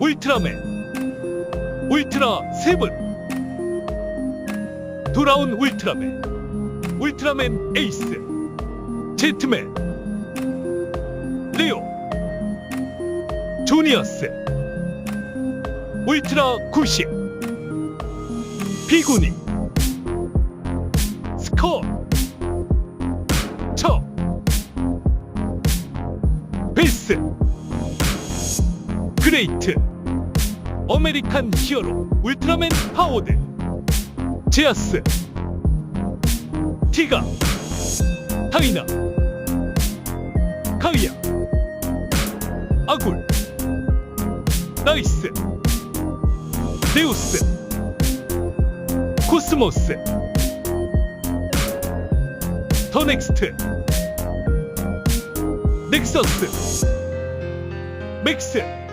울트라맨 울트라 세븐. 돌아온 울트라맨 울트라맨 에이스 제트맨 레오 조니어스. 울트라 90 비구니 스코어 척 베이스 그레이트 아메리칸 히어로 울트라맨 파워드. 제아스 티가 타이나 카이아 아굴 나이스 데우스 코스모스 더 넥스트 넥서스 맥스